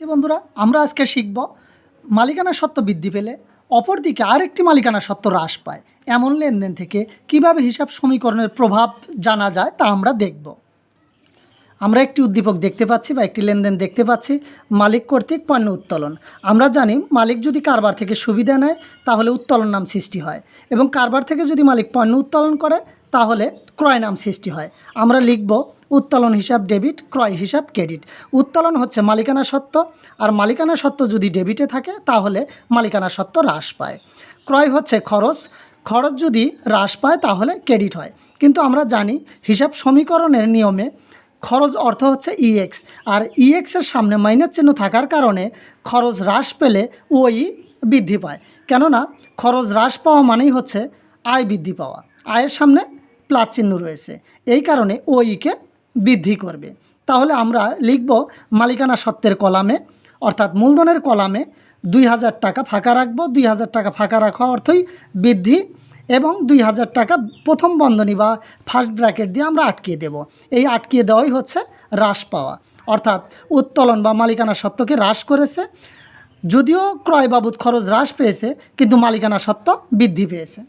তো বন্ধুরা, আমরা আজকে শিখব মালিকানা সত্ত্ব বৃদ্ধি পেলে অপরদিকে আরেকটি মালিকানা সত্ত্ব হ্রাস পায়। এমন লেনদেন থেকে কীভাবে হিসাব সমীকরণের প্রভাব জানা যায় তা আমরা দেখব। আমরা একটি উদ্দীপক দেখতে পাচ্ছি বা একটি লেনদেন দেখতে পাচ্ছি, মালিক কর্তৃক পণ্য উত্তোলন। আমরা জানি মালিক যদি কারবার থেকে সুবিধা নেয়, তাহলে উত্তোলন নাম সৃষ্টি হয় এবং কারবার থেকে যদি মালিক পণ্য উত্তোলন করে, তাহলে ক্রয় নাম সৃষ্টি হয়। আমরা লিখব উত্তোলন হিসাব ডেবিট, ক্রয় হিসাব ক্রেডিট। উত্তোলন হচ্ছে মালিকানা সত্ত্ব আর মালিকানা সত্ত্ব যদি ডেবিটে থাকে, তাহলে মালিকানা সত্ত্ব হ্রাস পায়। ক্রয় হচ্ছে খরচ খরচ যদি হ্রাস পায়, তাহলে ক্রেডিট হয়। কিন্তু আমরা জানি হিসাব সমীকরণের নিয়মে খরচ অর্থ হচ্ছে ইএক্স আর ইএক্সের সামনে মাইনাস চিহ্ন থাকার কারণে খরচ হ্রাস পেলে ওই বৃদ্ধি পায়। কেননা খরচ হ্রাস পাওয়া মানেই হচ্ছে আয় বৃদ্ধি পাওয়া। আয়ের সামনে প্লাস চিহ্ন রয়েছে। এই কারণে ওইকে বৃদ্ধি করবে। তাহলে আমরা লিখব মালিকানা সত্ত্বের কলামে, অর্থাৎ মূলধনের কলামে দুই হাজার টাকা ফাঁকা রাখব। দুই হাজার টাকা ফাঁকা রাখা অর্থই বৃদ্ধি এবং দুই হাজার টাকা প্রথম বন্ধনী বা ফার্স্ট ব্র্যাকেট দিয়ে আমরা আটকিয়ে দেব। এই আটকিয়ে দেওয়াই হচ্ছে হ্রাস পাওয়া। অর্থাৎ উত্তোলন বা মালিকানা সত্ত্বকে হ্রাস করেছে। যদিও ক্রয় বাবদ খরচ হ্রাস পেয়েছে, কিন্তু মালিকানা সত্ত্ব বৃদ্ধি পেয়েছে।